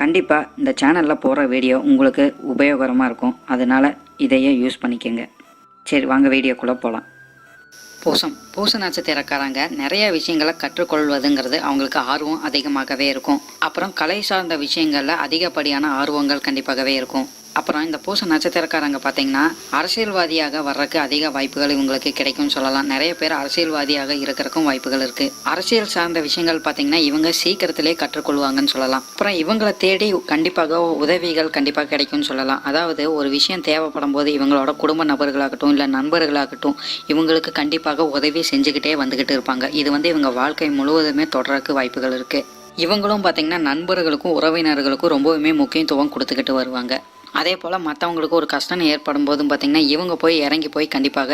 கண்டிப்பாக இந்த சேனலில் போகிற வீடியோ உங்களுக்கு உபயோகரமாக இருக்கும். அதனால் இதையே யூஸ் பண்ணிக்கோங்க. சரி வாங்க வீடியோக்குள்ளே போகலாம் பூசம். பூச நட்சத்திரக்காரங்க நிறைய விஷயங்களை கற்றுக்கொள்வதுங்கிறது அவங்களுக்கு ஆர்வம் அதிகமாகவே இருக்கும். அப்புறம் கலை சார்ந்த விஷயங்களில் அதிகப்படியான ஆர்வங்கள் கண்டிப்பாகவே இருக்கும். அப்புறம் இந்த பூச நட்சத்திரக்காரங்க பார்த்தீங்கன்னா அரசியல்வாதியாக வர்றதுக்கு அதிக வாய்ப்புகள் இவங்களுக்கு கிடைக்கும்னு சொல்லலாம். நிறைய பேர் அரசியல்வாதியாக இருக்கிறக்கும் வாய்ப்புகள் இருக்குது அரசியல் சார்ந்த விஷயங்கள் பார்த்தீங்கன்னா இவங்க சீக்கிரத்திலே கற்றுக்கொள்வாங்கன்னு சொல்லலாம். அப்புறம் இவங்களை தேடி கண்டிப்பாக உதவிகள் கண்டிப்பாக கிடைக்கும்னு சொல்லலாம். அதாவது ஒரு விஷயம் தேவைப்படும் போது இவங்களோட குடும்ப நபர்களாகட்டும் இல்லை நண்பர்களாகட்டும் இவங்களுக்கு கண்டிப்பாக உதவி செஞ்சுக்கிட்டே வந்துக்கிட்டு இருப்பாங்க. இது வந்து இவங்க வாழ்க்கை முழுவதுமே தொடர்றதுக்கு வாய்ப்புகள் இருக்குது இவங்களும் பார்த்தீங்கன்னா நண்பர்களுக்கும் உறவினர்களுக்கும் ரொம்பவுமே முக்கியத்துவம் கொடுத்துக்கிட்டு வருவாங்க. அதே போல் மற்றவங்களுக்கு ஒரு கஷ்டம் ஏற்படும் போதும் பார்த்திங்கன்னா இவங்க போய் இறங்கி போய் கண்டிப்பாக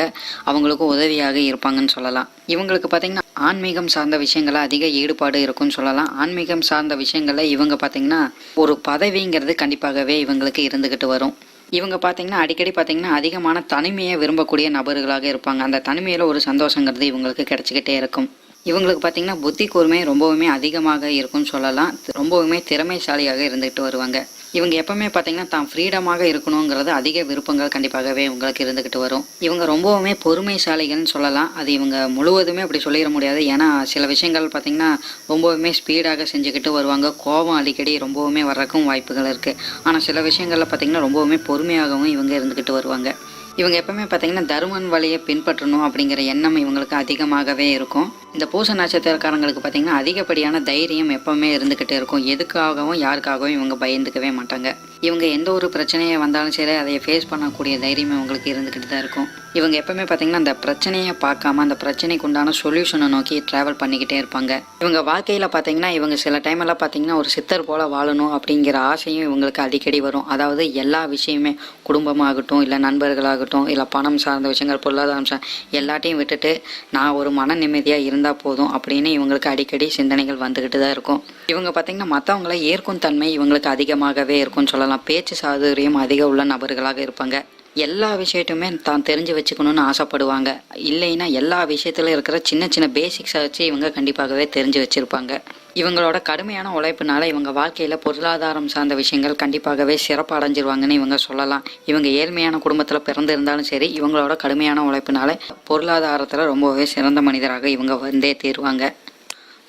அவங்களுக்கும் உதவியாக இருப்பாங்கன்னு சொல்லலாம். இவங்களுக்கு பார்த்திங்கன்னா ஆன்மீகம் சார்ந்த விஷயங்களில் அதிக ஈடுபாடு இருக்கும்னு சொல்லலாம். ஆன்மீகம் சார்ந்த விஷயங்களில் இவங்க பார்த்திங்கன்னா ஒரு பதவிங்கிறது கண்டிப்பாகவே இவங்களுக்கு இருந்துக்கிட்டு வரும். இவங்க பார்த்திங்கன்னா அடிக்கடி பார்த்திங்கன்னா அதிகமான தனிமையை விரும்பக்கூடிய நபர்களாக இருப்பாங்க. அந்த தனிமையில் ஒரு சந்தோஷங்கிறது இவங்களுக்கு கிடச்சிக்கிட்டே இருக்கும். இவங்களுக்கு பார்த்திங்கன்னா புத்தி கூர்மை ரொம்பவுமே அதிகமாக இருக்கும்னு சொல்லலாம். ரொம்பவுமே திறமைசாலியாக இருந்துகிட்டு வருவாங்க. இவங்க எப்பவுமே பார்த்தீங்கன்னா தான் ஃப்ரீடமாக இருக்கணுங்கிறது அதிக விருப்பங்கள் கண்டிப்பாகவே இவங்களுக்கு இருந்துக்கிட்டு வரும். இவங்க ரொம்பவுமே பொறுமைசாலிகள்னு சொல்லலாம். அது இவங்க முழுவதுமே அப்படி சொல்லிட முடியாது. ஏன்னா சில விஷயங்கள் பார்த்தீங்கன்னா ரொம்பவுமே ஸ்பீடாக செஞ்சுக்கிட்டு வருவாங்க. கோபம் அடிக்கடி ரொம்பவுமே வர்றக்கும் வாய்ப்புகள் இருக்குது ஆனால் சில விஷயங்களில் பார்த்தீங்கன்னா ரொம்பவுமே பொறுமையாகவும் இவங்க இருந்துக்கிட்டு வருவாங்க. இவங்க எப்பவுமே பார்த்தீங்கன்னா தருமன் வழியை பின்பற்றணும் அப்படிங்கிற எண்ணம் இவங்களுக்கு அதிகமாகவே இருக்கும். இந்த பூச நட்சத்திரக்காரங்களுக்கு பார்த்தீங்கன்னா அதிகப்படியான தைரியம் எப்பவுமே இருந்துக்கிட்டே இருக்கும். எதுக்காகவும் யாருக்காகவும் இவங்க பயந்துக்கவே மாட்டாங்க. இவங்க எந்த ஒரு பிரச்சனையை வந்தாலும் சரி அதை ஃபேஸ் பண்ணக்கூடிய தைரியம் இவங்களுக்கு இருந்துக்கிட்டு தான் இருக்கும். இவங்க எப்பவுமே பார்த்தீங்கன்னா அந்த பிரச்சனையை பார்க்காம அந்த பிரச்சனைக்கு உண்டான சொல்யூஷனை நோக்கி ட்ராவல் பண்ணிக்கிட்டே இருப்பாங்க. இவங்க வாழ்க்கையில் பார்த்தீங்கன்னா இவங்க சில டைமெல்லாம் பார்த்தீங்கன்னா ஒரு சித்தர் போல வாழணும் அப்படிங்கிற ஆசையும் இவங்களுக்கு அடிக்கடி வரும். அதாவது எல்லா விஷயமே குடும்பமாகட்டும் இல்லை நண்பர்களாகட்டும் இல்லை பணம் சார்ந்த விஷயங்கள் பொருளாதாரம் சார் எல்லாத்தையும் விட்டுட்டு நான் ஒரு மன நிம்மதியாக இருந்தால் போதும் அப்படின்னு இவங்களுக்கு அடிக்கடி சிந்தனைகள் வந்துக்கிட்டு தான் இருக்கும். இவங்க பார்த்தீங்கன்னா மற்றவங்கள ஏற்கும் தன்மை இவங்களுக்கு அதிகமாகவே இருக்கும்னு சொல்லலாம். பேச்சு சாதுரியம் அதிகம் உள்ள நபர்களாக இருப்பாங்க. எல்லா விஷயத்தையுமே தான் தெரிஞ்சு வச்சுக்கணும்னு ஆசைப்படுவாங்க. இல்லைன்னா எல்லா விஷயத்துல இருக்கிற சின்ன சின்ன பேசிக்ஸை வச்சு இவங்க கண்டிப்பாகவே தெரிஞ்சு வச்சுருப்பாங்க. இவங்களோட கடுமையான உழைப்புனால இவங்க வாழ்க்கையில் பொருளாதாரம் சார்ந்த விஷயங்கள் கண்டிப்பாகவே சிறப்பு அடைஞ்சிருவாங்கன்னு இவங்க சொல்லலாம். இவங்க ஏழ்மையான குடும்பத்தில் பிறந்திருந்தாலும் சரி இவங்களோட கடுமையான உழைப்புனால பொருளாதாரத்தில் ரொம்பவே சிறந்த மனிதராக இவங்க வந்தே தீருவாங்க.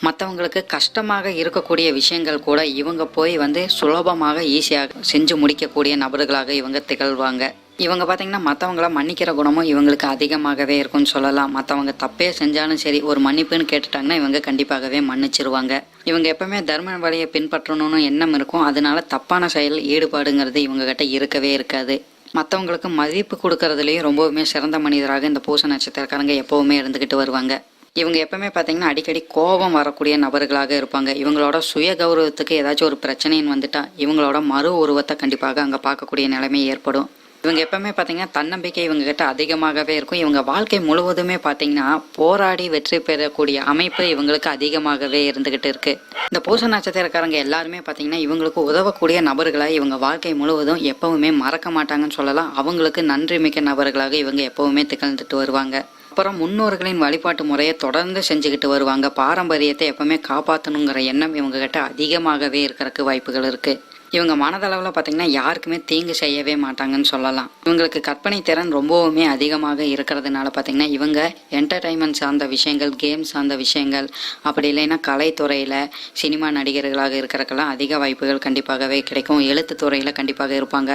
மற்றவங்களுக்கு கஷ்டமாக இருக்கக்கூடிய விஷயங்கள் கூட இவங்க போய் வந்து சுலபமாக ஈஸியாக செஞ்சு முடிக்கக்கூடிய நபர்களாக இவங்க திகழ்வாங்க. இவங்க பார்த்தீங்கன்னா மற்றவங்கள மன்னிக்கிற குணமும் இவங்களுக்கு அதிகமாகவே இருக்கும்னு சொல்லலாம். மற்றவங்க தப்பே செஞ்சாலும் சரி ஒரு மன்னிப்புன்னு கேட்டுட்டாங்கன்னா இவங்க கண்டிப்பாகவே மன்னிச்சிருவாங்க. இவங்க எப்பவுமே தர்ம வழியை பின்பற்றணும்னு எண்ணம் இருக்கும். அதனால தப்பான செயல் ஈடுபாடுங்கிறது இவங்க கிட்ட இருக்கவே இருக்காது. மற்றவங்களுக்கு மதிப்பு கொடுக்கறதுலேயும் ரொம்பவுமே சிறந்த மனிதராக இந்த பூச நட்சத்திரக்காரங்க எப்பவுமே இருந்துக்கிட்டு வருவாங்க. இவங்க எப்பவுமே பார்த்தீங்கன்னா அடிக்கடி கோபம் வரக்கூடிய நபர்களாக இருப்பாங்க. இவங்களோட சுய கௌரவத்துக்கு ஏதாச்சும் ஒரு பிரச்சனைன்னு வந்துட்டா இவங்களோட மறு உருவத்தை கண்டிப்பாக அங்கே பார்க்கக்கூடிய நிலைமை ஏற்படும். இவங்க எப்பவுமே பார்த்தீங்கன்னா தன்னம்பிக்கை இவங்க கிட்ட அதிகமாகவே இருக்கும். இவங்க வாழ்க்கை முழுவதுமே பார்த்தீங்கன்னா போராடி வெற்றி பெறக்கூடிய அமைப்பு இவங்களுக்கு அதிகமாகவே இருந்துகிட்டு இருக்கு. இந்த பூச நட்சத்திரக்காரங்க எல்லாருமே பார்த்தீங்கன்னா இவங்களுக்கு உதவக்கூடிய நபர்களாக இவங்க வாழ்க்கை முழுவதும் எப்பவுமே மறக்க மாட்டாங்கன்னு சொல்லலாம். அவங்களுக்கு நன்றி மிக்க நபர்களாக இவங்க எப்பவுமே திகழ்ந்துட்டு வருவாங்க. அப்புறம் முன்னோர்களின் வழிபாட்டு முறையை தொடர்ந்து செஞ்சுக்கிட்டு வருவாங்க. பாரம்பரியத்தை எப்பவுமே காப்பாற்றணுங்கிற எண்ணம் இவங்க கிட்ட அதிகமாகவே இருக்கிறதுக்கு வாய்ப்புகள் இருக்குது இவங்க மனதளவில் பார்த்தீங்கன்னா யாருக்குமே தீங்கு செய்யவே மாட்டாங்கன்னு சொல்லலாம். இவங்களுக்கு கற்பனை திறன் ரொம்பவுமே அதிகமாக இருக்கிறதுனால பார்த்தீங்கன்னா இவங்க என்டர்டைன்மெண்ட் சார்ந்த விஷயங்கள் கேம் சார்ந்த விஷயங்கள் அப்படி இல்லைன்னா கலைத்துறையில் சினிமா நடிகர்களாக இருக்கிறக்கெல்லாம் அதிக வாய்ப்புகள் கண்டிப்பாகவே கிடைக்கும். எழுத்து துறையில் கண்டிப்பாக இருப்பாங்க.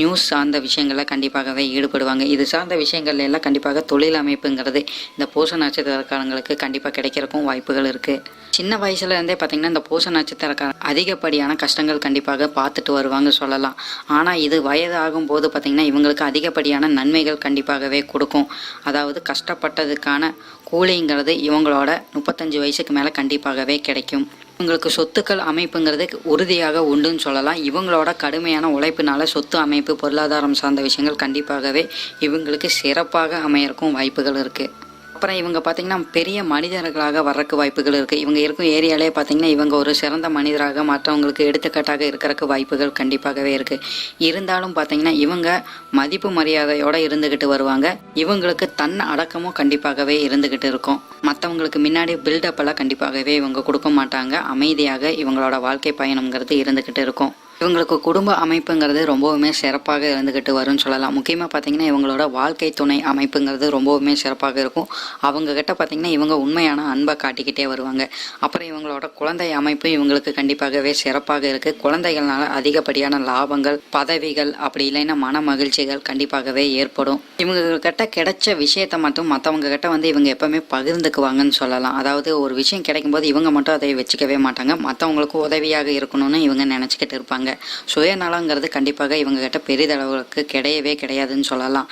நியூஸ் சார்ந்த விஷயங்களில் கண்டிப்பாகவே ஈடுபடுவாங்க. இது சார்ந்த விஷயங்கள் எல்லாம் கண்டிப்பாக தொழில் அமைப்புங்கிறது இந்த பூச நட்சத்திரக்காரங்களுக்கு கண்டிப்பாக கிடைக்கிறக்கும் வாய்ப்புகள் இருக்குது சின்ன வயசுலேருந்தே பார்த்தீங்கன்னா இந்த பூச நட்சத்திரக்கார அதிகப்படியான கஷ்டங்கள் கண்டிப்பாக பார்த்துட்டு வருவாங்க சொல்லலாம். ஆனால் இது வயதாகும் போது பார்த்திங்கன்னா இவங்களுக்கு அதிகப்படியான நன்மைகள் கண்டிப்பாகவே கொடுக்கும். அதாவது கஷ்டப்பட்டதுக்கான கூலிங்கிறது இவங்களோட முப்பத்தஞ்சு வயசுக்கு மேலே கண்டிப்பாகவே கிடைக்கும். இவங்களுக்கு சொத்துக்கள் அமைப்புங்கிறது உறுதியாக உண்டுன்னு சொல்லலாம். இவங்களோட கடுமையான உழைப்பினால சொத்து அமைப்பு பொருளாதாரம் சார்ந்த விஷயங்கள் கண்டிப்பாகவே இவங்களுக்கு சிறப்பாக அமையறக்கும் வாய்ப்புகள் இருக்குது அப்புறம் இவங்க பார்த்தீங்கன்னா பெரிய மனிதர்களாக வர்றக்கு வாய்ப்புகள் இருக்குது இவங்க இருக்கும் ஏரியாலே பார்த்தீங்கன்னா இவங்க ஒரு சிறந்த மனிதராக மற்றவங்களுக்கு எடுத்துக்காட்டாக இருக்கிறக்கு வாய்ப்புகள் கண்டிப்பாகவே இருக்குது இருந்தாலும் பார்த்தீங்கன்னா இவங்க மதிப்பு மரியாதையோடு இருந்துக்கிட்டு வருவாங்க. இவங்களுக்கு தன் அடக்கமும் கண்டிப்பாகவே இருந்துக்கிட்டு இருக்கும். மற்றவங்களுக்கு முன்னாடி பில்டப் எல்லாம் கண்டிப்பாகவே இவங்க கொடுக்க மாட்டாங்க. அமைதியாக இவங்களோட வாழ்க்கை பயணங்கிறது இருந்துக்கிட்டு இருக்கும். இவங்களுக்கு குடும்ப அமைப்புங்கிறது ரொம்பவுமே சிறப்பாக இருந்துக்கிட்டு வரும்னு சொல்லலாம். முக்கியமாக பார்த்தீங்கன்னா இவங்களோட வாழ்க்கை துணை அமைப்புங்கிறது ரொம்பவுமே சிறப்பாக இருக்கும். அவங்கக்கிட்ட பார்த்தீங்கன்னா இவங்க உண்மையான அன்பை காட்டிக்கிட்டே வருவாங்க. அப்புறம் இவங்களோட குழந்தை அமைப்பு இவங்களுக்கு கண்டிப்பாகவே சிறப்பாக இருக்குது குழந்தைகள்னால அதிகப்படியான லாபங்கள் பதவிகள் அப்படி இல்லைன்னா மன மகிழ்ச்சிகள் கண்டிப்பாகவே ஏற்படும். இவங்கக்கிட்ட கிடைச்ச விஷயத்த மட்டும் மற்றவங்க கிட்ட வந்து இவங்க எப்போவுமே பகிர்ந்துக்குவாங்கன்னு சொல்லலாம். அதாவது ஒரு விஷயம் கிடைக்கும்போது இவங்க மட்டும் அதை வச்சுக்கவே மாட்டாங்க. மற்றவங்களுக்கு உதவியாக இருக்கணும்னு இவங்க நினச்சிக்கிட்டு இருப்பாங்க. சுயநலங்கிறது கண்டிப்பாக இவங்க கிட்ட பெரிதளவுக்கு கிடையவே கிடையாதுன்னு சொல்லலாம்.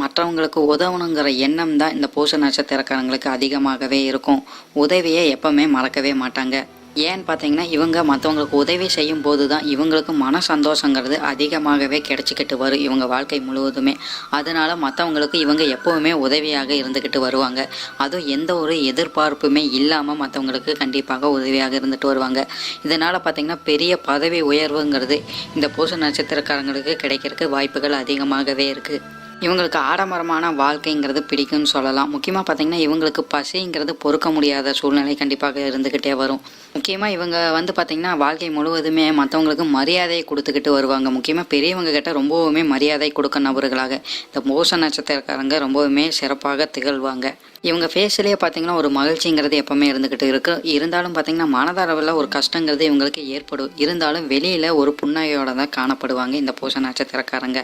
மற்றவங்களுக்கு உதவணுங்கிற எண்ணம் தான் இந்த பூச நட்சத்திரக்காரங்களுக்கு அதிகமாகவே இருக்கும். உதவியை எப்பவுமே மறக்கவே மாட்டாங்க. ஏன்னு பார்த்தீங்கன்னா இவங்க மற்றவங்களுக்கு உதவி செய்யும் போது தான் இவங்களுக்கு மன சந்தோஷங்கிறது அதிகமாகவே கிடச்சிக்கிட்டு வரும் இவங்க வாழ்க்கை முழுவதுமே. அதனால் மற்றவங்களுக்கு இவங்க எப்போவுமே உதவியாக இருந்துக்கிட்டு வருவாங்க. அதுவும் எந்த ஒரு எதிர்பார்ப்புமே இல்லாமல் மற்றவங்களுக்கு கண்டிப்பாக உதவியாக இருந்துட்டு வருவாங்க. இதனால் பார்த்தீங்கன்னா பெரிய பதவி உயர்வுங்கிறது இந்த பூச நட்சத்திரக்காரங்களுக்கு கிடைக்கிறதுக்கு வாய்ப்புகள் அதிகமாகவே இருக்குது இவங்களுக்கு ஆடம்பரமான வாழ்க்கைங்கிறது பிடிக்கும்னு சொல்லலாம். முக்கியமாக பார்த்தீங்கன்னா இவங்களுக்கு பசிங்கிறது பொறுக்க முடியாத சூழ்நிலை கண்டிப்பாக இருந்துக்கிட்டே வரும். முக்கியமாக இவங்க வந்து பார்த்திங்கன்னா வாழ்க்கை முழுவதுமே மற்றவங்களுக்கு மரியாதையை கொடுத்துக்கிட்டு வருவாங்க. முக்கியமாக பெரியவங்க கிட்ட ரொம்பவுமே மரியாதை கொடுக்க நபர்களாக. இந்த மோச நட்சத்திரக்காரங்க ரொம்பவுமே சிறப்பாக திகழ்வாங்க. இவங்க ஃபேஸ்லேயே பார்த்தீங்கன்னா ஒரு மகிழ்ச்சிங்கிறது எப்பவுமே இருந்துக்கிட்டு இருக்கு. இருந்தாலும் பார்த்தீங்கன்னா மனதளவில் ஒரு கஷ்டங்கிறது இவங்களுக்கு ஏற்படும். இருந்தாலும் வெளியில் ஒரு புன்னகையோட தான் காணப்படுவாங்க இந்த பூச நட்சத்திரக்காரங்க.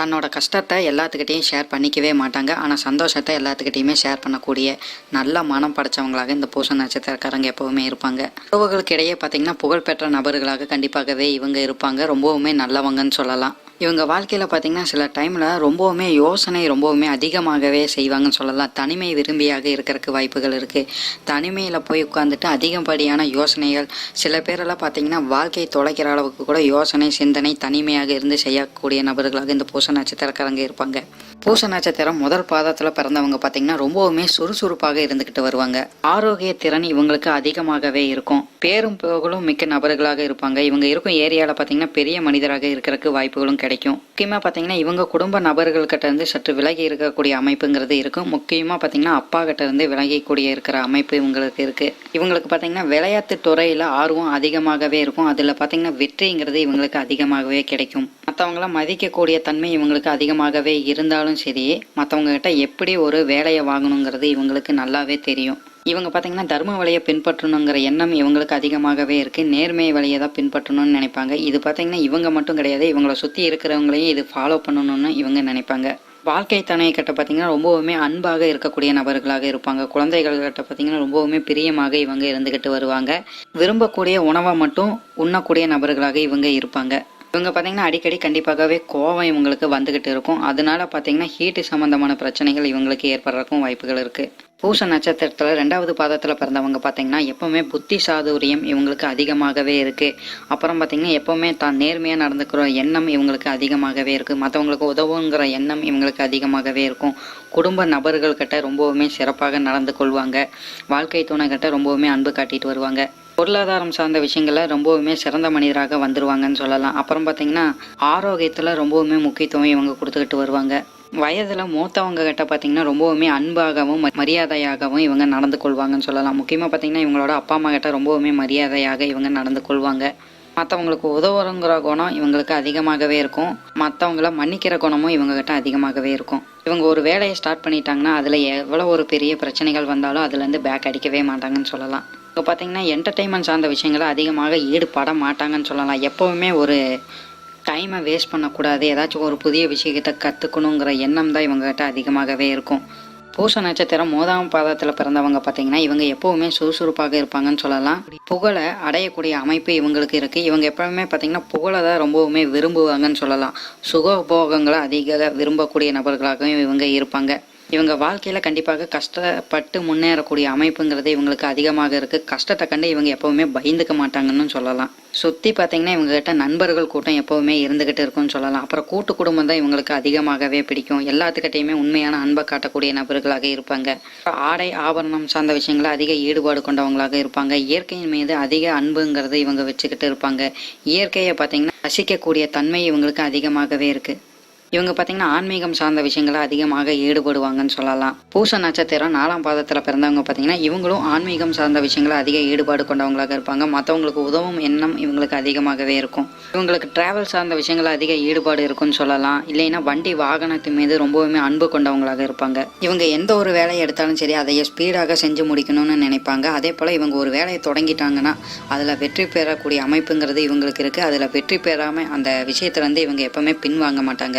தன்னோட கஷ்டத்தை எல்லாத்துக்கிட்டையும் ஷேர் பண்ணிக்கவே மாட்டாங்க. ஆனால் சந்தோஷத்தை எல்லாத்துக்கிட்டையுமே ஷேர் பண்ணக்கூடிய நல்ல மனம் படைச்சவங்களாக இந்த பூச நட்சத்திரக்காரங்க எப்பவுமே இருப்பாங்க. உறவுகளுக்கு இடையே பார்த்தீங்கன்னா புகழ்பெற்ற நபர்களாக கண்டிப்பாகவே இவங்க இருப்பாங்க. ரொம்பவுமே நல்லவங்கன்னு சொல்லலாம். இவங்க வாழ்க்கையில் பார்த்தீங்கன்னா சில டைமில் ரொம்பவுமே யோசனை ரொம்பவுமே அதிகமாகவே செய்வாங்கன்னு சொல்லலாம். தனிமை விரும்பி விரும்பியாக இருக்கிறதுக்கு வாய்ப்புகள் இருக்குது தனிமையில் போய் உட்காந்துட்டு அதிகப்படியான யோசனைகள். சில பேரெல்லாம் பார்த்தீங்கன்னா வாழ்க்கையை தொலைக்கிற அளவுக்கு கூட யோசனை சிந்தனை தனிமையாக இருந்து செய்யக்கூடிய நபர்களாக இந்த பூச நட்சத்திரக்காரங்க இருப்பாங்க. பூச நட்சத்திரம் முதல் பாதத்தில் பிறந்தவங்க பார்த்தீங்கன்னா ரொம்பவுமே சுறுசுறுப்பாக இருந்துக்கிட்டு வருவாங்க. ஆரோக்கிய திறன் இவங்களுக்கு அதிகமாகவே இருக்கும். பேரும் புகழும் மிக்க நபர்களாக இருப்பாங்க. இவங்க இருக்கும் ஏரியாவில் பார்த்தீங்கன்னா பெரிய மனிதராக இருக்கிறதுக்கு வாய்ப்புகளும் கிடைக்கும். முக்கியமாக பார்த்தீங்கன்னா இவங்க குடும்ப நபர்கள்கிட்ட இருந்து சற்று விலகி இருக்கக்கூடிய அமைப்புங்கிறது இருக்கும். முக்கியமாக பார்த்தீங்கன்னா அப்பா கிட்ட இருந்து விலகிக்கூடிய இருக்கிற அமைப்பு இவங்களுக்கு இருக்கு. இவங்களுக்கு பார்த்தீங்கன்னா விளையாட்டு துறையில் ஆர்வம் அதிகமாகவே இருக்கும். அதில் பார்த்தீங்கன்னா வெற்றிங்கிறது இவங்களுக்கு அதிகமாகவே கிடைக்கும். மற்றவங்களாம் மதிக்கக்கூடிய தன்மை இவங்களுக்கு அதிகமாகவே இருந்தாலும் சரி மற்றவங்ககிட்ட எப்படி ஒரு வேலையை வாங்கணுங்கிறது இவங்களுக்கு நல்லாவே தெரியும். இவங்க பார்த்தீங்கன்னா தர்ம வழியை பின்பற்றணுங்கிற எண்ணம் இவங்களுக்கு அதிகமாகவே இருக்குது நேர்மை வழியை தான் பின்பற்றணும்னு நினைப்பாங்க. இது பார்த்தீங்கன்னா இவங்க மட்டும் கிடையாது இவங்களை சுற்றி இருக்கிறவங்களையும் இது ஃபாலோ பண்ணணும்னு இவங்க நினைப்பாங்க. வாழ்க்கை தனையை கிட்ட பார்த்தீங்கன்னா ரொம்பவுமே அன்பாக இருக்கக்கூடிய நபர்களாக இருப்பாங்க. குழந்தைகள் கிட்ட பார்த்தீங்கன்னா ரொம்பவுமே பிரியமாக இவங்க இருந்துக்கிட்டு வருவாங்க. விரும்பக்கூடிய உணவை மட்டும் உண்ணக்கூடிய நபர்களாக இவங்க இருப்பாங்க. இவங்க பார்த்தீங்கன்னா அடிக்கடி கண்டிப்பாகவே கோவம் இவங்களுக்கு வந்துக்கிட்டு இருக்கும். அதனால பார்த்தீங்கன்னா ஹீட்டு சம்மந்தமான பிரச்சனைகள் இவங்களுக்கு ஏற்படுறதுக்கும் வாய்ப்புகள் இருக்குது பூச நட்சத்திரத்தில் ரெண்டாவது பாதத்தில் பிறந்தவங்க பார்த்தீங்கன்னா எப்போவுமே புத்தி சாதுரியம் இவங்களுக்கு அதிகமாகவே இருக்குது அப்புறம் பார்த்தீங்கன்னா எப்போவுமே தான் நேர்மையாக நடந்துக்கிற எண்ணம் இவங்களுக்கு அதிகமாகவே இருக்குது மற்றவங்களுக்கு உதவுங்கிற எண்ணம் இவங்களுக்கு அதிகமாகவே இருக்கும். குடும்ப நபர்கள்கிட்ட ரொம்பவுமே சிறப்பாக நடந்து கொள்வாங்க. வாழ்க்கை துணைக்கிட்ட ரொம்பவுமே அன்பு காட்டிட்டு வருவாங்க. பொருளாதாரம் சார்ந்த விஷயங்களில் ரொம்பவுமே சிறந்த மனிதராக வந்துருவாங்கன்னு சொல்லலாம். அப்புறம் பார்த்தீங்கன்னா ஆரோக்கியத்தில் ரொம்பவுமே முக்கியத்துவம் இவங்க கொடுத்துக்கிட்டு வருவாங்க. வயதில் மூத்தவங்க கிட்ட பார்த்தீங்கன்னா ரொம்பவுமே அன்பாகவும் ம- மரியாதையாகவும் இவங்க நடந்து கொள்வாங்கன்னு சொல்லலாம். முக்கியமாக பார்த்தீங்கன்னா இவங்களோட அப்பா அம்மா கிட்ட ரொம்பவுமே மரியாதையாக இவங்க நடந்து கொள்வாங்க. மற்றவங்களுக்கு உதவுறங்கிற குணம் இவங்களுக்கு அதிகமாகவே இருக்கும். மற்றவங்கள மன்னிக்கிற குணமும் இவங்ககிட்ட அதிகமாகவே இருக்கும். இவங்க ஒரு வேலையை ஸ்டார்ட் பண்ணிட்டாங்கன்னா அதில் எவ்வளோ ஒரு பெரிய பிரச்சனைகள் வந்தாலும் அதுலேருந்து பேக் அடிக்கவே மாட்டாங்கன்னு சொல்லலாம். இப்போ பார்த்தீங்கன்னா என்டர்டெயின்மெண்ட் சார்ந்த விஷயங்களை அதிகமாக ஈடுபட மாட்டாங்கன்னு சொல்லலாம். எப்போவுமே ஒரு டைமை வேஸ்ட் பண்ணக்கூடாது. ஏதாச்சும் ஒரு புதிய விஷயத்தை கற்றுக்கணுங்கிற எண்ணம் தான் இவங்ககிட்ட அதிகமாகவே இருக்கும். பூச நட்சத்திரம் மோதாம் பாதத்தில் பிறந்தவங்க பார்த்தீங்கன்னா இவங்க எப்போவுமே சுறுசுறுப்பாக இருப்பாங்கன்னு சொல்லலாம். புகழை அடையக்கூடிய அமைப்பு இவங்களுக்கு இருக்குது இவங்க எப்பவுமே பார்த்தீங்கன்னா புகழை தான் ரொம்பவுமே விரும்புவாங்கன்னு சொல்லலாம். சுகபோகங்களை அதிக விரும்பக்கூடிய நபர்களாகவும் இவங்க இருப்பாங்க. இவங்க வாழ்க்கையில் கண்டிப்பாக கஷ்டப்பட்டு முன்னேறக்கூடிய அமைப்புங்கிறது இவங்களுக்கு அதிகமாக இருக்குது கஷ்டத்தை கண்டு இவங்க எப்போவுமே பயந்துக்க மாட்டாங்கன்னு சொல்லலாம். சுற்றி பார்த்தீங்கன்னா இவங்ககிட்ட நண்பர்கள் கூட்டம் எப்போவுமே இருந்துக்கிட்டு இருக்கும்னு சொல்லலாம். அப்புறம் கூட்டு குடும்பம் தான் இவங்களுக்கு அதிகமாகவே பிடிக்கும். எல்லாத்துக்கிட்டையுமே உண்மையான அன்பை காட்டக்கூடிய நபர்களாக இருப்பாங்க. ஆடை ஆபரணம் சார்ந்த விஷயங்களை அதிக ஈடுபாடு கொண்டவங்களாக இருப்பாங்க. இயற்கையின் மீது அதிக அன்புங்கிறது இவங்க வச்சுக்கிட்டு இருப்பாங்க. இயற்கையை பார்த்தீங்கன்னா ரசிக்கக்கூடிய தன்மை இவங்களுக்கு அதிகமாகவே இருக்குது இவங்க பார்த்தீங்கன்னா ஆன்மீகம் சார்ந்த விஷயங்களை அதிகமாக ஈடுபடுவாங்கன்னு சொல்லலாம். பூச நட்சத்திரம் நாலாம் பாதத்தில் பிறந்தவங்க பார்த்தீங்கன்னா இவங்களும் ஆன்மீகம் சார்ந்த விஷயங்களை அதிக ஈடுபாடு கொண்டவங்களாக இருப்பாங்க. மற்றவங்களுக்கு உதவும் எண்ணம் இவங்களுக்கு அதிகமாகவே இருக்கும். இவங்களுக்கு டிராவல் சார்ந்த விஷயங்களை அதிக ஈடுபாடு இருக்குன்னு சொல்லலாம். இல்லைன்னா வண்டி வாகனத்து மீது ரொம்பவுமே அன்பு கொண்டவங்களாக இருப்பாங்க. இவங்க எந்த ஒரு வேலையை எடுத்தாலும் சரி அதை ஸ்பீடாக செஞ்சு முடிக்கணும்னு நினைப்பாங்க. அதே போல் இவங்க ஒரு வேலையை தொடங்கிட்டாங்கன்னா அதில் வெற்றி பெறக்கூடிய அமைப்புங்கிறது இவங்களுக்கு இருக்குது அதில் வெற்றி பெறாமல் அந்த விஷயத்துலேருந்து இவங்க எப்பவுமே பின்வாங்க மாட்டாங்க.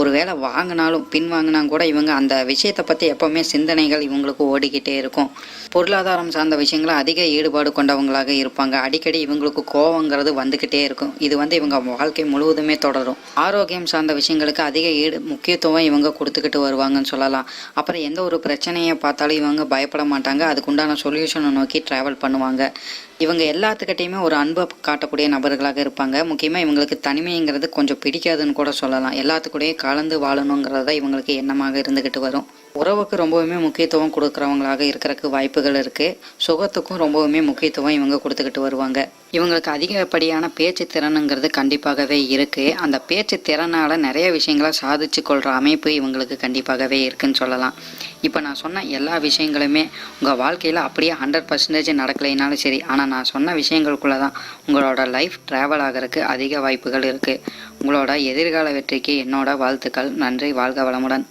ஒரு வேளை வாங்கினாலும் பின் வாங்கினா கூட இவங்க அந்த விஷயத்தை பற்றி எப்போவுமே சிந்தனைகள் இவங்களுக்கு ஓடிக்கிட்டே இருக்கும். பொருளாதாரம் சார்ந்த விஷயங்களை அதிக ஈடுபாடு கொண்டவங்களாக இருப்பாங்க. அடிக்கடி இவங்களுக்கு கோவங்கிறது வந்துக்கிட்டே இருக்கும். இது வந்து இவங்க வாழ்க்கை முழுவதுமே தொடரும். ஆரோக்கியம் சார்ந்த விஷயங்களுக்கு அதிக ஈடு முக்கியத்துவம் இவங்க கொடுத்துக்கிட்டு வருவாங்கன்னு சொல்லலாம். அப்புறம் எந்த ஒரு பிரச்சனையை பார்த்தாலும் இவங்க பயப்பட மாட்டாங்க. அதுக்குண்டான சொல்யூஷனை நோக்கி ட்ராவல் பண்ணுவாங்க. இவங்க எல்லாத்துக்கிட்டையுமே ஒரு அன்பை காட்டக்கூடிய நபர்களாக இருப்பாங்க. முக்கியமாக இவங்களுக்கு தனிமைங்கிறது கொஞ்சம் பிடிக்காதுன்னு கூட சொல்லலாம். எல்லாத்துக்கூடயும் கலந்து வாழணுங்கிறது தான் இவங்களுக்கு எண்ணமாக இருந்துக்கிட்டு வரும். உறவுக்கு ரொம்பவுமே முக்கியத்துவம் கொடுக்குறவங்களாக இருக்கிறக்கு வாய்ப்புகள் இருக்குது சுகத்துக்கும் ரொம்பவுமே முக்கியத்துவம் இவங்க கொடுத்துக்கிட்டு வருவாங்க. இவங்களுக்கு அதிகப்படியான பேச்சு திறனுங்கிறது கண்டிப்பாகவே இருக்குது அந்த பேச்சு திறனால் நிறைய விஷயங்களை சாதிச்சு கொள்கிற அமைப்பு இவங்களுக்கு கண்டிப்பாகவே இருக்குன்னு சொல்லலாம். இப்போ நான் சொன்ன எல்லா விஷயங்களுமே உங்கள் வாழ்க்கையில் அப்படியே ஹண்ட்ரட் பர்சன்டேஜ் நடக்கலைனாலும் சரி ஆனால் நான் சொன்ன விஷயங்களுக்குள்ளே தான் உங்களோட லைஃப் ட்ராவல் ஆகிறதுக்கு அதிக வாய்ப்புகள் இருக்குது உங்களோட எதிர்கால வெற்றிக்கு என்னோட வாழ்த்துக்கள். நன்றி வாழ்க வளமுடன்.